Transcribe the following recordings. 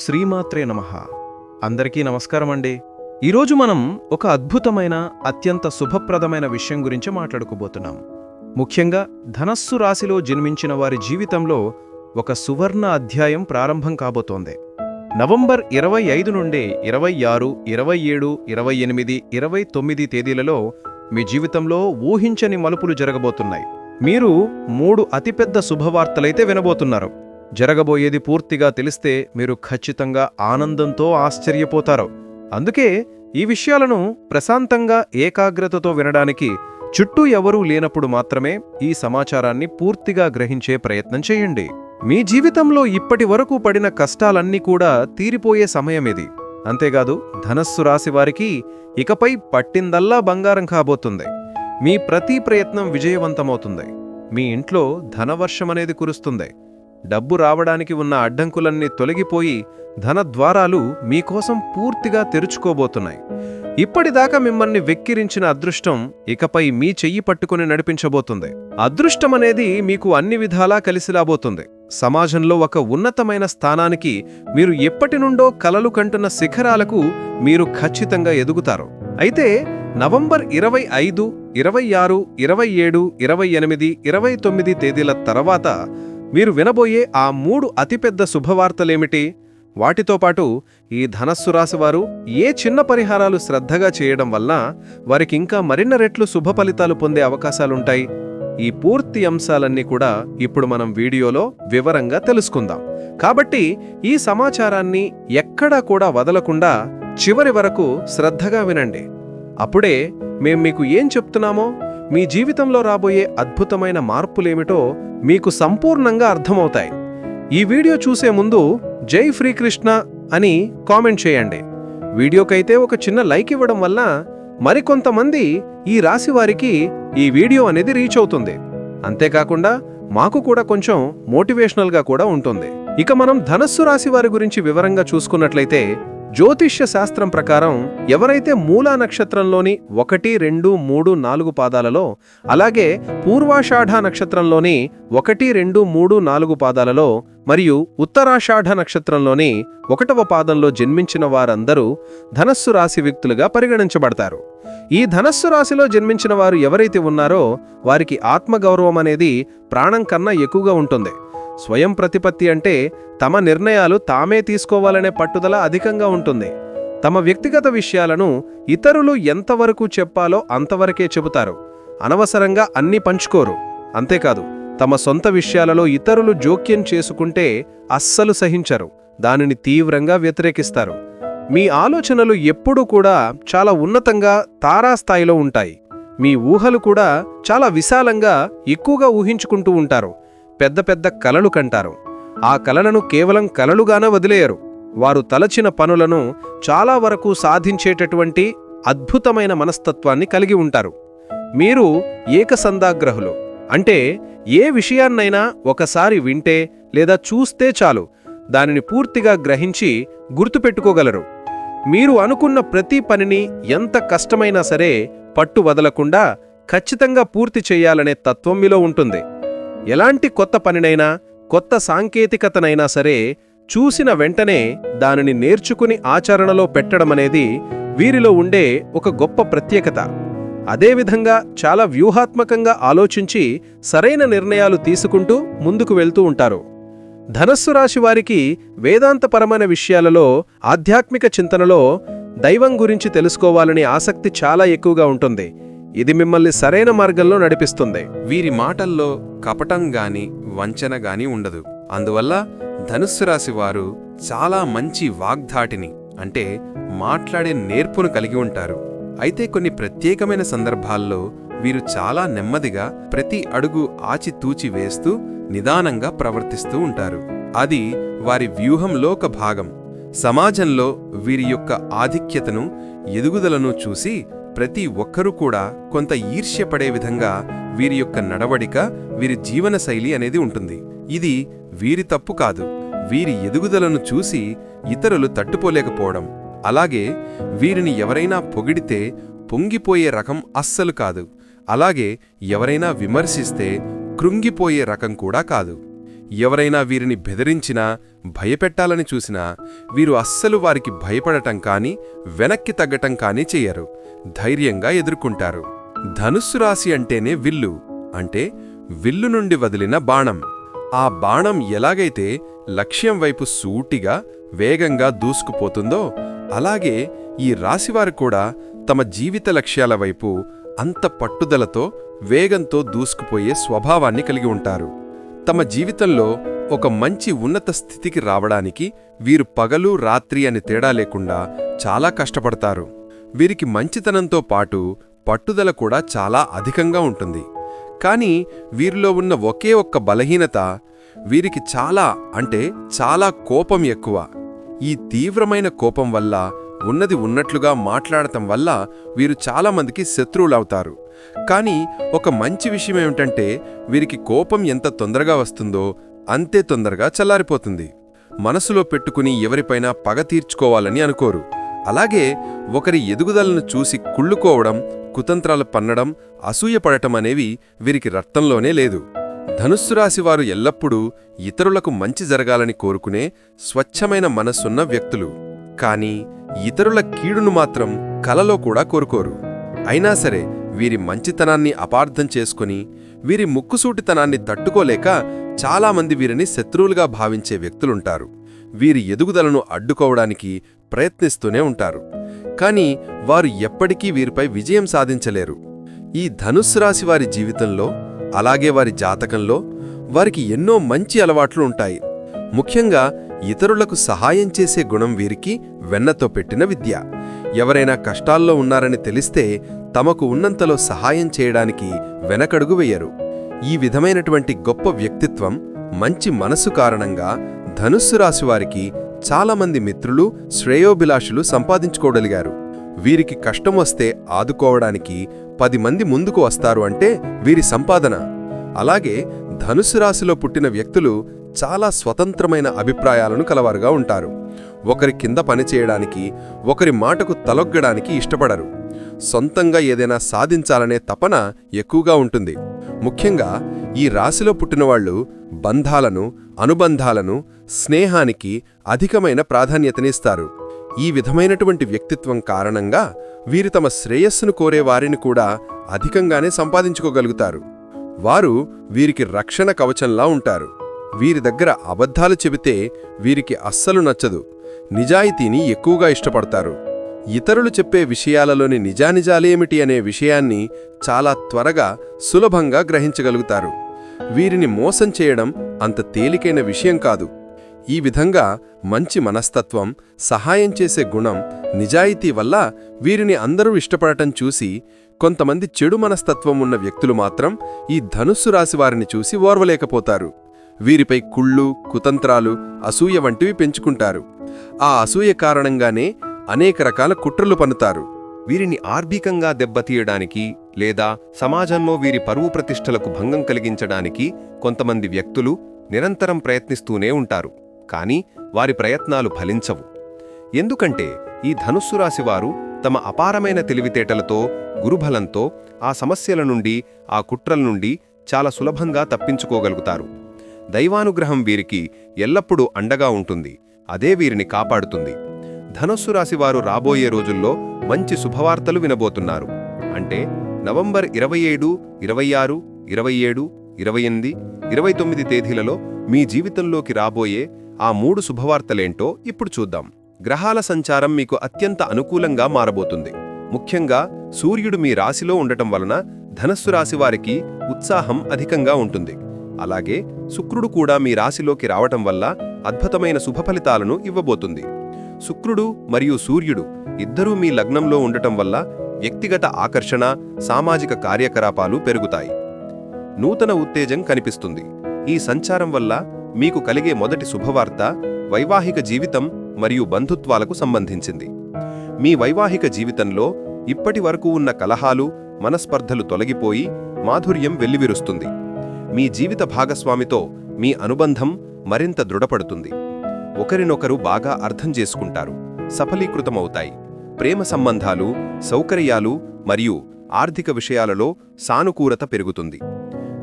శ్రీమాత్రే నమః. అందరికీ నమస్కారం అండి. ఈరోజు మనం ఒక అద్భుతమైన అత్యంత శుభప్రదమైన విషయం గురించి మాట్లాడుకోబోతున్నాం. ముఖ్యంగా ధనస్సు రాశిలో జన్మించిన వారి జీవితంలో ఒక సువర్ణ అధ్యాయం ప్రారంభం కాబోతోంది. నవంబర్ ఇరవై ఐదు నుండి ఇరవై ఆరు ఇరవై ఏడు ఇరవై ఎనిమిది ఇరవై తొమ్మిది తేదీలలో మీ జీవితంలో ఊహించని మలుపులు జరగబోతున్నాయి. మీరు మూడు అతిపెద్ద శుభవార్తలైతే వినబోతున్నారు. జరగబోయేది పూర్తిగా తెలిస్తే మీరు ఖచ్చితంగా ఆనందంతో ఆశ్చర్యపోతారు. అందుకే ఈ విషయాలను ప్రశాంతంగా ఏకాగ్రతతో వినడానికి చుట్టూ ఎవరూ లేనప్పుడు మాత్రమే ఈ సమాచారాన్ని పూర్తిగా గ్రహించే ప్రయత్నం చేయండి. మీ జీవితంలో ఇప్పటి వరకు పడిన కష్టాలన్నీ కూడా తీరిపోయే సమయమిది. అంతేకాదు ధనస్సు రాశి వారికి ఇకపై పట్టిందల్లా బంగారం కాబోతుంది. మీ ప్రతి ప్రయత్నం విజయవంతమవుతుంది. మీ ఇంట్లో ధనవర్షమనేది కురుస్తుంది. డబ్బు రావడానికి ఉన్న అడ్డంకులన్నీ తొలగిపోయి ధనద్వారాలు మీకోసం పూర్తిగా తెరుచుకోబోతున్నాయి. ఇప్పటిదాకా మిమ్మల్ని వెక్కిరించిన అదృష్టం ఇకపై మీ చెయ్యి పట్టుకుని నడిపించబోతుంది. అదృష్టమనేది మీకు అన్ని విధాలా కలిసిలాబోతుంది సమాజంలో ఒక ఉన్నతమైన స్థానానికి మీరు ఎప్పటి నుండో కలలు కంటున్న శిఖరాలకు మీరు ఖచ్చితంగా ఎదుగుతారు. అయితే నవంబర్ ఇరవై ఐదు ఇరవై ఆరు ఇరవై ఏడు ఇరవై ఎనిమిది ఇరవై తొమ్మిది తేదీల తర్వాత మీరు వినబోయే ఆ మూడు అతిపెద్ద శుభవార్తలేమిటి? వాటితో పాటు ఈ ధనస్సు రాశివారు ఏ చిన్న పరిహారాలు శ్రద్ధగా చేయడం వల్ల వారికింకా మరిన్న రెట్లు శుభ ఫలితాలు పొందే అవకాశాలుంటాయి? ఈ పూర్తి అంశాలన్నీ కూడా ఇప్పుడు మనం వీడియోలో వివరంగా తెలుసుకుందాం. కాబట్టి ఈ సమాచారాన్ని ఎక్కడా కూడా వదలకుండా చివరి వరకు శ్రద్ధగా వినండి. అప్పుడే మేం మీకు ఏం చెప్తున్నామో మీ జీవితంలో రాబోయే అద్భుతమైన మార్పులేమిటో మీకు సంపూర్ణంగా అర్థమవుతాయి. ఈ వీడియో చూసే ముందు జై శ్రీకృష్ణ అని కామెంట్ చేయండి. వీడియోకైతే ఒక చిన్న లైక్ ఇవ్వడం వల్ల మరికొంతమంది ఈ రాశి వారికి ఈ వీడియో అనేది రీచ్ అవుతుంది. అంతేకాకుండా మాకు కూడా కొంచెం మోటివేషనల్గా కూడా ఉంటుంది. ఇక మనం ధనస్సు రాశి వారి గురించి వివరంగా చూసుకున్నట్లయితే జ్యోతిష్య శాస్త్రం ప్రకారం ఎవరైతే మూలా నక్షత్రంలోని ఒకటి రెండు మూడు నాలుగు పాదాలలో అలాగే పూర్వాషాఢ నక్షత్రంలోని ఒకటి రెండు మూడు నాలుగు పాదాలలో మరియు ఉత్తరాషాఢ నక్షత్రంలోని ఒకటవ పాదంలో జన్మించిన వారందరూ ధనస్సు రాశి వ్యక్తులుగా పరిగణించబడతారు. ఈ ధనస్సు రాశిలో జన్మించిన వారు ఎవరైతే ఉన్నారో వారికి ఆత్మగౌరవం అనేది ప్రాణం కన్నా ఎక్కువగా ఉంటుంది. స్వయం ప్రతిపత్తి అంటే తమ నిర్ణయాలు తామే తీసుకోవాలనే పట్టుదల అధికంగా ఉంటుంది. తమ వ్యక్తిగత విషయాలను ఇతరులు ఎంతవరకు చెప్పాలో అంతవరకే చెబుతారు. అనవసరంగా అన్ని పంచుకోరు. అంతేకాదు తమ సొంత విషయాలలో ఇతరులు జోక్యం చేసుకుంటే అస్సలు సహించరు. దానిని తీవ్రంగా వ్యతిరేకిస్తారు. మీ ఆలోచనలు ఎప్పుడూ కూడా చాలా ఉన్నతంగా తారాస్థాయిలో ఉంటాయి. మీ ఊహలు కూడా చాలా విశాలంగా ఎక్కువగా ఊహించుకుంటూ ఉంటారు. పెద్ద పెద్ద కలలు కంటారు. ఆ కలలను కేవలం కలలుగానే వదిలేయరు. వారు తలచిన పనులను చాలా వరకు సాధించేటటువంటి అద్భుతమైన మనస్తత్వాన్ని కలిగి ఉంటారు. మీరు ఏకసందాగ్రహులు అంటే ఏ విషయాన్నైనా ఒకసారి వింటే లేదా చూస్తే చాలు దానిని పూర్తిగా గ్రహించి గుర్తుపెట్టుకోగలరు. మీరు అనుకున్న ప్రతి పనిని ఎంత కష్టమైనా సరే పట్టు వదలకుండా ఖచ్చితంగా పూర్తి చేయాలనే తత్వం మీలో ఉంటుంది. ఎలాంటి కొత్త పనినైనా కొత్త సాంకేతికతనైనా సరే చూసిన వెంటనే దానిని నేర్చుకుని ఆచరణలో పెట్టడమనేది వీరిలో ఉండే ఒక గొప్ప ప్రత్యేకత. అదేవిధంగా చాలా వ్యూహాత్మకంగా ఆలోచించి సరైన నిర్ణయాలు తీసుకుంటూ ముందుకు వెళ్తూ ఉంటారు. ధనస్సు రాశి వారికి వేదాంతపరమైన విషయాలలో ఆధ్యాత్మిక చింతనలో దైవం గురించి తెలుసుకోవాలనే ఆసక్తి చాలా ఎక్కువగా ఉంటుంది. ఇది మిమ్మల్ని సరైన మార్గంలో నడిపిస్తుంది. వీరి మాటల్లో కపటం గాని వంచన గాని ఉండదు. అందువల్ల ధనుస్సు రాశి వారు చాలా మంచి వాగ్ధాటిని అంటే మాట్లాడే నేర్పును కలిగి ఉంటారు. అయితే కొన్ని ప్రత్యేకమైన సందర్భాల్లో వీరు చాలా నెమ్మదిగా ప్రతి అడుగు ఆచితూచి వేస్తూ నిదానంగా ప్రవర్తిస్తూ ఉంటారు. అది వారి వ్యూహంలో ఒక భాగం. సమాజంలో వీరి యొక్క ఆధిక్యతను ఎదుగుదలను చూసి ప్రతి ఒక్కరూ కూడా కొంత ఈర్ష్యపడే విధంగా వీరి యొక్క నడవడిక వీరి జీవనశైలి అనేది ఉంటుంది. ఇది వీరి తప్పు కాదు. వీరి ఎదుగుదలను చూసి ఇతరులు తట్టుకోలేకపోవడం. అలాగే వీరిని ఎవరైనా పొగిడితే పొంగిపోయే రకం అస్సలు కాదు. అలాగే ఎవరైనా విమర్శిస్తే కృంగిపోయే రకం కూడా కాదు. ఎవరైనా వీరిని బెదిరించినా భయపెట్టాలని చూసినా వీరు అస్సలు వారికి భయపడటం కానీ వెనక్కి తగ్గటం కానీ చెయ్యరు ధైర్యంగా ఎదుర్కొంటారు. ధనుస్సు రాశి అంటేనే విల్లు అంటే విల్లు నుండి వదిలిన బాణం. ఆ బాణం ఎలాగైతే లక్ష్యం వైపు సూటిగా వేగంగా దూసుకుపోతుందో అలాగే ఈ రాశివారు కూడా తమ జీవిత లక్ష్యాల వైపు అంత పట్టుదలతో వేగంతో దూసుకుపోయే స్వభావాన్ని కలిగి ఉంటారు. తమ జీవితంలో ఒక మంచి ఉన్నత స్థితికి రావడానికి వీరు పగలు రాత్రి అని తేడా లేకుండా చాలా కష్టపడతారు. వీరికి మంచితనంతో పాటు పట్టుదల కూడా చాలా అధికంగా ఉంటుంది. కానీ వీరిలో ఉన్న ఒకే ఒక్క బలహీనత వీరికి చాలా అంటే చాలా కోపం ఎక్కువ. ఈ తీవ్రమైన కోపం వల్ల ఉన్నది ఉన్నట్లుగా మాట్లాడటం వల్ల వీరు చాలామందికి శత్రువులవుతారు. కానీ ఒక మంచి విషయం ఏమిటంటే వీరికి కోపం ఎంత తొందరగా వస్తుందో అంతే తొందరగా చల్లారిపోతుంది. మనసులో పెట్టుకుని ఎవరిపైనా పగ తీర్చుకోవాలని అనుకోరు. అలాగే ఒకరి ఎదుగుదలను చూసి కుళ్ళుకోవడం కుతంత్రాలు పన్నడం అసూయపడటం అనేవి వీరికి రక్తంలోనే లేదు. ధనుస్సు ఎల్లప్పుడూ ఇతరులకు మంచి జరగాలని కోరుకునే స్వచ్ఛమైన మనస్సున్న వ్యక్తులు. కానీ ఇతరుల కీడును మాత్రం కలలో కూడా కోరుకోరు. అయినా సరే వీరి మంచితనాన్ని అపార్థం చేసుకుని వీరి ముక్కుసూటితనాన్ని తట్టుకోలేక చాలామంది వీరిని శత్రువులుగా భావించే వ్యక్తులుంటారు. వీరి ఎదుగుదలను అడ్డుకోవడానికి ప్రయత్నిస్తూనే ఉంటారు. కానీ వారు ఎప్పటికీ వీరిపై విజయం సాధించలేరు. ఈ ధనుస్సు రాశి వారి జీవితంలో అలాగే వారి జాతకంలో వారికి ఎన్నో మంచి అలవాట్లు ఉంటాయి. ముఖ్యంగా ఇతరులకు సహాయం చేసే గుణం వీరికి వెన్నతో పెట్టిన విద్య. ఎవరైనా కష్టాల్లో ఉన్నారని తెలిస్తే తమకు ఉన్నంతలో సహాయం చేయడానికి వెనకడుగు వెయ్యరు ఈ విధమైనటువంటి గొప్ప వ్యక్తిత్వం మంచి మనసు కారణంగా ధనుస్సు రాశివారికి చాలామంది మిత్రులు శ్రేయోభిలాషులు సంపాదించుకోగలిగారు. వీరికి కష్టం వస్తే ఆదుకోవడానికి పది మంది ముందుకు వస్తారు అంటే వీరి సంపాదన. అలాగే ధనుసు రాశిలో పుట్టిన వ్యక్తులు చాలా స్వతంత్రమైన అభిప్రాయాలను కలవారుగా ఉంటారు. ఒకరి కింద పనిచేయడానికి ఒకరి మాటకు తలొగ్గడానికి ఇష్టపడరు. సొంతంగా ఏదైనా సాధించాలనే తపన ఎక్కువగా ఉంటుంది. ముఖ్యంగా ఈ రాశిలో పుట్టినవాళ్ళు బంధాలను అనుబంధాలను స్నేహానికి అధికమైన ప్రాధాన్యతనిస్తారు. ఈ విధమైనటువంటి వ్యక్తిత్వం కారణంగా వీరు తమ శ్రేయస్సును కోరే వారిని కూడా అధికంగానే సంపాదించుకోగలుగుతారు. వారు వీరికి రక్షణ కవచంలా ఉంటారు. వీరి దగ్గర అబద్ధాలు చెబితే వీరికి అస్సలు నచ్చదు. నిజాయితీని ఎక్కువగా ఇష్టపడతారు. ఇతరులు చెప్పే విషయాలలోని నిజానిజాలేమిటి అనే విషయాన్ని చాలా త్వరగా సులభంగా గ్రహించగలుగుతారు. వీరిని మోసం చేయడం అంత తేలికైన విషయం కాదు. ఈ విధంగా మంచి మనస్తత్వం సహాయం చేసే గుణం నిజాయితీ వల్ల వీరిని అందరూ ఇష్టపడటం చూసి కొంతమంది చెడు మనస్తత్వం ఉన్న వ్యక్తులు మాత్రం ఈ ధనుస్సు రాశివారిని చూసి ఓర్వలేకపోతారు. వీరిపై కుళ్ళు కుతంత్రాలు అసూయ వంటివి పెంచుకుంటారు. ఆ అసూయ కారణంగానే అనేక రకాల కుట్రలు పన్నుతారు. వీరిని ఆర్భికంగా దెబ్బతీయడానికి లేదా సమాజంలో వీరి పరువు ప్రతిష్టలకు భంగం కలిగించడానికి కొంతమంది వ్యక్తులు నిరంతరం ప్రయత్నిస్తూనే ఉంటారు. కానీ వారి ప్రయత్నాలు ఫలించవు. ఎందుకంటే ఈ ధనుస్సు రాశివారు తమ అపారమైన తెలివితేటలతో గురుబలంతో ఆ సమస్యల నుండి ఆ కుట్రల నుండి చాలా సులభంగా తప్పించుకోగలుగుతారు. దైవానుగ్రహం వీరికి ఎల్లప్పుడూ అండగా ఉంటుంది. అదే వీరిని కాపాడుతుంది. ధనుస్సు రాశివారు రాబోయే రోజుల్లో మంచి శుభవార్తలు వినబోతున్నారు. అంటే నవంబర్ ఇరవై ఏడు ఇరవై ఆరు ఇరవై ఏడు ఇరవై ఎనిమిది ఇరవై తొమ్మిది తేదీలలో మీ జీవితంలోకి రాబోయే ఆ మూడు శుభవార్తలేంటో ఇప్పుడు చూద్దాం. గ్రహాల సంచారం మీకు అత్యంత అనుకూలంగా మారబోతుంది. ముఖ్యంగా సూర్యుడు మీ రాశిలో ఉండటం వలన ధనస్సు రాశి వారికి ఉత్సాహం అధికంగా ఉంటుంది. అలాగే శుక్రుడు కూడా మీ రాశిలోకి రావటం వల్ల అద్భుతమైన శుభఫలితాలను ఇవ్వబోతుంది. శుక్రుడు మరియు సూర్యుడు ఇద్దరూ మీ లగ్నంలో ఉండటం వల్ల వ్యక్తిగత ఆకర్షణ సామాజిక కార్యకలాపాలు పెరుగుతాయి. నూతన ఉత్తేజం కనిపిస్తుంది. ఈ సంచారం వల్ల మీకు కలిగే మొదటి శుభవార్త వైవాహిక జీవితం మరియు బంధుత్వాలకు సంబంధించింది. మీ వైవాహిక జీవితంలో ఇప్పటి వరకు ఉన్న కలహాలు మనస్పర్ధలు తొలగిపోయి మాధుర్యం వెల్లివిరుస్తుంది. మీ జీవిత భాగస్వామితో మీ అనుబంధం మరింత దృఢపడుతుంది. ఒకరినొకరు బాగా అర్థం చేసుకుంటారు. సఫలీకృతమవుతాయి. ప్రేమ సంబంధాలు సౌకర్యాలు మరియు ఆర్థిక విషయాలలో సానుకూలత పెరుగుతుంది.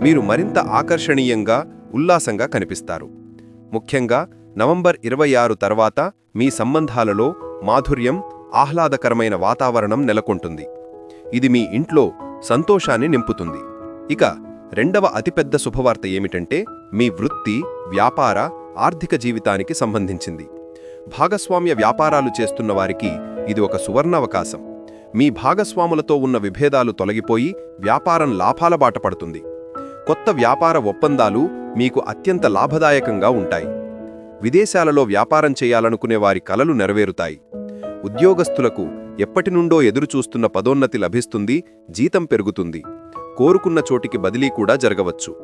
మీరు మరింత ఆకర్షణీయంగా ఉల్లాసంగా కనిపిస్తారు. ముఖ్యంగా నవంబర్ ఇరవై ఆరు తర్వాత మీ సంబంధాలలో మాధుర్యం ఆహ్లాదకరమైన వాతావరణం నెలకొంటుంది. ఇది మీ ఇంట్లో సంతోషాన్ని నింపుతుంది. ఇక రెండవ అతిపెద్ద శుభవార్త ఏమిటంటే మీ వృత్తి వ్యాపార ఆర్థిక జీవితానికి సంబంధించింది. భాగస్వామ్య వ్యాపారాలు చేస్తున్న వారికి ఇది ఒక సువర్ణావకాశం. మీ భాగస్వాములతో ఉన్న విభేదాలు తొలగిపోయి వ్యాపారం లాభాల బాట పడుతుంది. కొత్త వ్యాపార ఒప్పందాలు మీకు అత్యంత లాభదాయకంగా ఉంటాయి. విదేశాలలో వ్యాపారం చేయాలనుకునే వారి కలలు నెరవేరుతాయి. ఉద్యోగస్తులకు ఎప్పటినుండో ఎదురుచూస్తున్న పదోన్నతి లభిస్తుంది జీతం పెరుగుతుంది. కోరుకున్న చోటికి బదిలీ కూడా జరగవచ్చు.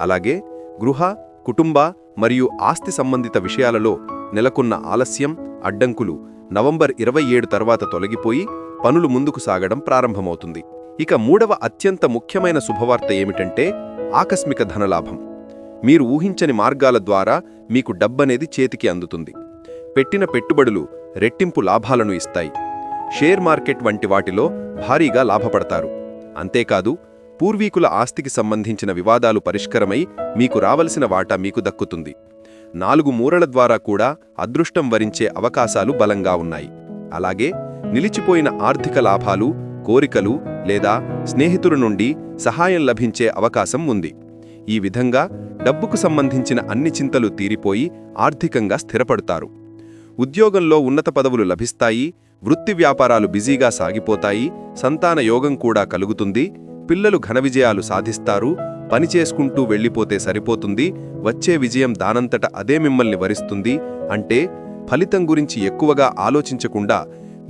అలాగే గృహ కుటుంబ మరియు ఆస్తి సంబంధిత విషయాలలో నెలకొన్న ఆలస్యం అడ్డంకులు నవంబర్ ఇరవై ఏడు తర్వాత తొలగిపోయి పనులు ముందుకు సాగడం ప్రారంభమవుతుంది. ఇక మూడవ అత్యంత ముఖ్యమైన శుభవార్త ఏమిటంటే ఆకస్మిక ధనలాభం. మీరు ఊహించని మార్గాల ద్వారా మీకు డబ్బనేది చేతికి అందుతుంది. పెట్టిన పెట్టుబడులు రెట్టింపు లాభాలను ఇస్తాయి. షేర్ మార్కెట్ వంటి వాటిలో భారీగా లాభపడతారు. అంతేకాదు పూర్వీకుల ఆస్తికి సంబంధించిన వివాదాలు పరిష్కరమై మీకు రావలసిన వాటా మీకు దక్కుతుంది. నాలుగు మూరల ద్వారా కూడా అదృష్టం వరించే అవకాశాలు బలంగా ఉన్నాయి. అలాగే నిలిచిపోయిన ఆర్థిక లాభాలు కోరికలు లేదా స్నేహితుల నుండి సహాయం లభించే అవకాశం ఉంది. ఈ విధంగా డబ్బుకు సంబంధించిన అన్ని చింతలు తీరిపోయి ఆర్థికంగా స్థిరపడతారు. ఉద్యోగంలో ఉన్నత పదవులు లభిస్తాయి వృత్తి వ్యాపారాలు బిజీగా సాగిపోతాయి సంతాన యోగం కూడా కలుగుతుంది పిల్లలు ఘన విజయాలు సాధిస్తారు పని చేసుకుంటూ వెళ్ళిపోతే సరిపోతుంది వచ్చే విజయం దానంతట అదే మిమ్మల్ని వరిస్తుంది అంటే ఫలితం గురించి ఎక్కువగా ఆలోచించకుండా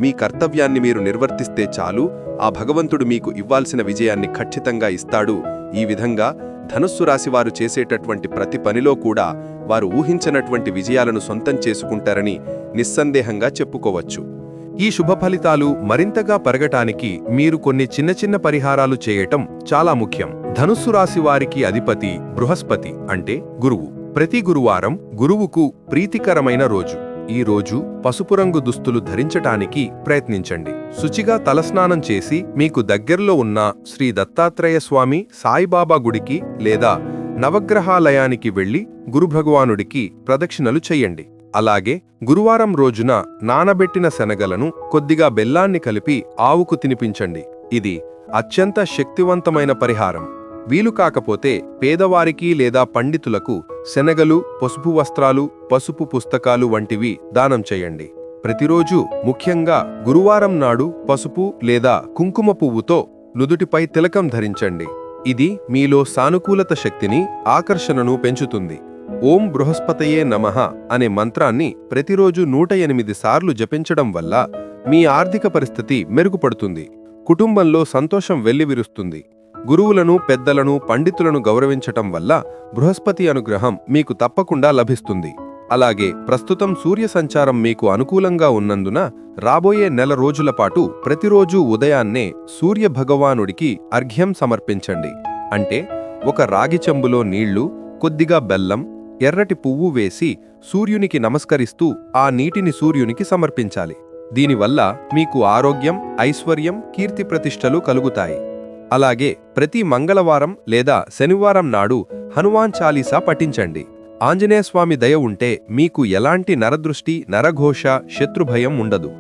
మీ కర్తవ్యాన్ని మీరు నిర్వర్తిస్తే చాలు ఆ భగవంతుడు మీకు ఇవ్వాల్సిన విజయాన్ని ఖచ్చితంగా ఇస్తాడు ఈ విధంగా ధనుస్సు రాశివారు చేసేటటువంటి ప్రతి పనిలో కూడా వారు ఊహించనటువంటి విజయాలను సొంతం చేసుకుంటారని నిస్సందేహంగా చెప్పుకోవచ్చు. ఈ శుభ ఫలితాలు మరింతగా పెరగటానికి మీరు కొన్ని చిన్న చిన్న పరిహారాలు చేయటం చాలా ముఖ్యం. ధనుస్సు రాశి వారికి అధిపతి బృహస్పతి అంటే గురువు. ప్రతి గురువారం గురువుకు ప్రీతికరమైన రోజు. ఈ రోజు పసుపు రంగు దుస్తులు ధరించటానికి ప్రయత్నించండి. శుచిగా తలస్నానం చేసి మీకు దగ్గరలో ఉన్న శ్రీ దత్తాత్రేయ స్వామి సాయిబాబా గుడికి లేదా నవగ్రహాలయానికి వెళ్ళి గురుభగవానుడికి ప్రదక్షిణలు చెయ్యండి అలాగే గురువారం రోజున నానబెట్టిన శనగలను కొద్దిగా బెల్లాన్ని కలిపి ఆవుకు తినిపించండి. ఇది అత్యంత శక్తివంతమైన పరిహారం. వీలు కాకపోతే పేదవారికి లేదా పండితులకు శనగలు పసుపు వస్త్రాలు పసుపు పుస్తకాలు వంటివి దానం చేయండి. ప్రతిరోజు ముఖ్యంగా గురువారం నాడు పసుపు లేదా కుంకుమ పువ్వుతో నుదుటిపై తిలకం ధరించండి. ఇది మీలో సానుకూలత శక్తిని ఆకర్షణను పెంచుతుంది. ఓం బృహస్పతయే నమః అనే మంత్రాన్ని ప్రతిరోజు నూట ఎనిమిది సార్లు జపించడం వల్ల మీ ఆర్థిక పరిస్థితి మెరుగుపడుతుంది. కుటుంబంలో సంతోషం వెల్లివిరుస్తుంది. గురువులను పెద్దలను పండితులను గౌరవించటం వల్ల బృహస్పతి అనుగ్రహం మీకు తప్పకుండా లభిస్తుంది. అలాగే ప్రస్తుతం సూర్య సంచారం మీకు అనుకూలంగా ఉన్నందున రాబోయే నెల రోజుల పాటు ప్రతిరోజూ ఉదయాన్నే సూర్య భగవానుడికి అర్ఘ్యం సమర్పించండి. అంటే ఒక రాగి చెంబులో నీళ్ళు కొద్దిగా బెల్లం ఎర్రటి పువ్వు వేసి సూర్యునికి నమస్కరిస్తూ ఆ నీటిని సూర్యునికి సమర్పించాలి. దీనివల్ల మీకు ఆరోగ్యం ఐశ్వర్యం కీర్తి ప్రతిష్టలు కలుగుతాయి. అలాగే ప్రతి మంగళవారం లేదా శనివారం నాడు హనుమాన్ చాలీసా పఠించండి. ఆంజనేయస్వామి దయ ఉంటే మీకు ఎలాంటి నరదృష్టి నరఘోష శత్రుభయం ఉండదు.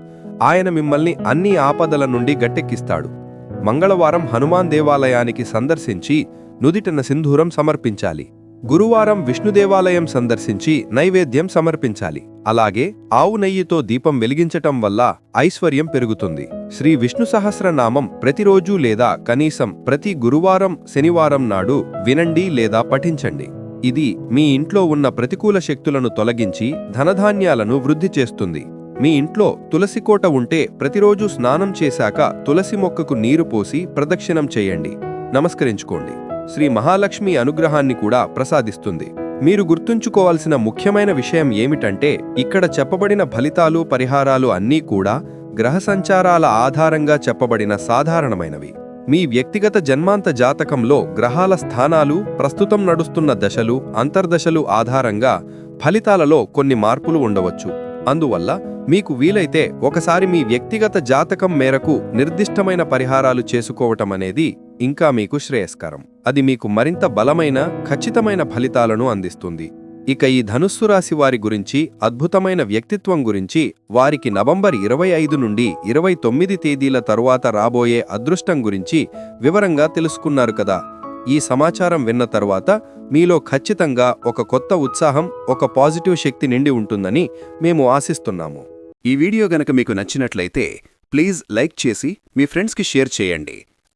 ఆయన మిమ్మల్ని అన్ని ఆపదల నుండి గట్టెక్కిస్తాడు. మంగళవారం హనుమాన్ దేవాలయానికి సందర్శించి నుదిటన సింధూరం సమర్పించాలి. గురువారం విష్ణుదేవాలయం సందర్శించి నైవేద్యం సమర్పించాలి. అలాగే ఆవు నెయ్యితో దీపం వెలిగించటం వల్ల ఐశ్వర్యం పెరుగుతుంది. శ్రీ విష్ణు సహస్రనామం ప్రతిరోజు లేదా కనీసం ప్రతి గురువారం శనివారం నాడు వినండి లేదా పఠించండి. ఇది మీ ఇంట్లో ఉన్న ప్రతికూల శక్తులను తొలగించి ధనధాన్యాలను వృద్ధి చేస్తుంది. మీ ఇంట్లో తులసి కోట ఉంటే ప్రతిరోజు స్నానం చేశాక తులసి మొక్కకు నీరు పోసి ప్రదక్షిణం చేయండి. నమస్కరించుకోండి. శ్రీ మహాలక్ష్మి అనుగ్రహాన్ని కూడా ప్రసాదిస్తుంది. మీరు గుర్తుంచుకోవాల్సిన ముఖ్యమైన విషయం ఏమిటంటే ఇక్కడ చెప్పబడిన ఫలితాలు పరిహారాలు అన్నీ కూడా గ్రహ సంచారాల ఆధారంగా చెప్పబడిన సాధారణమైనవి. మీ వ్యక్తిగత జన్మాంత జాతకంలో గ్రహాల స్థానాలు ప్రస్తుతం నడుస్తున్న దశలు అంతర్దశలు ఆధారంగా ఫలితాలలో కొన్ని మార్పులు ఉండవచ్చు. అందువల్ల మీకు వీలైతే ఒకసారి మీ వ్యక్తిగత జాతకం మేరకు నిర్దిష్టమైన పరిహారాలు చేసుకోవటం అనేది ఇంకా మీకు శ్రేయస్కరం. అది మీకు మరింత బలమైన ఖచ్చితమైన ఫలితాలను అందిస్తుంది. ఇక ఈ ధనుస్సు రాశి వారి గురించి అద్భుతమైన వ్యక్తిత్వం గురించి వారికి నవంబర్ ఇరవై ఐదు నుండి ఇరవై తొమ్మిది తేదీల తరువాత రాబోయే అదృష్టం గురించి వివరంగా తెలుసుకున్నారు కదా. ఈ సమాచారం విన్న తరువాత మీలో ఖచ్చితంగా ఒక కొత్త ఉత్సాహం ఒక పాజిటివ్ శక్తి నిండి ఉంటుందని మేము ఆశిస్తున్నాము. ఈ వీడియో గనక మీకు నచ్చినట్లయితే ప్లీజ్ లైక్ చేసి మీ ఫ్రెండ్స్కి షేర్ చేయండి.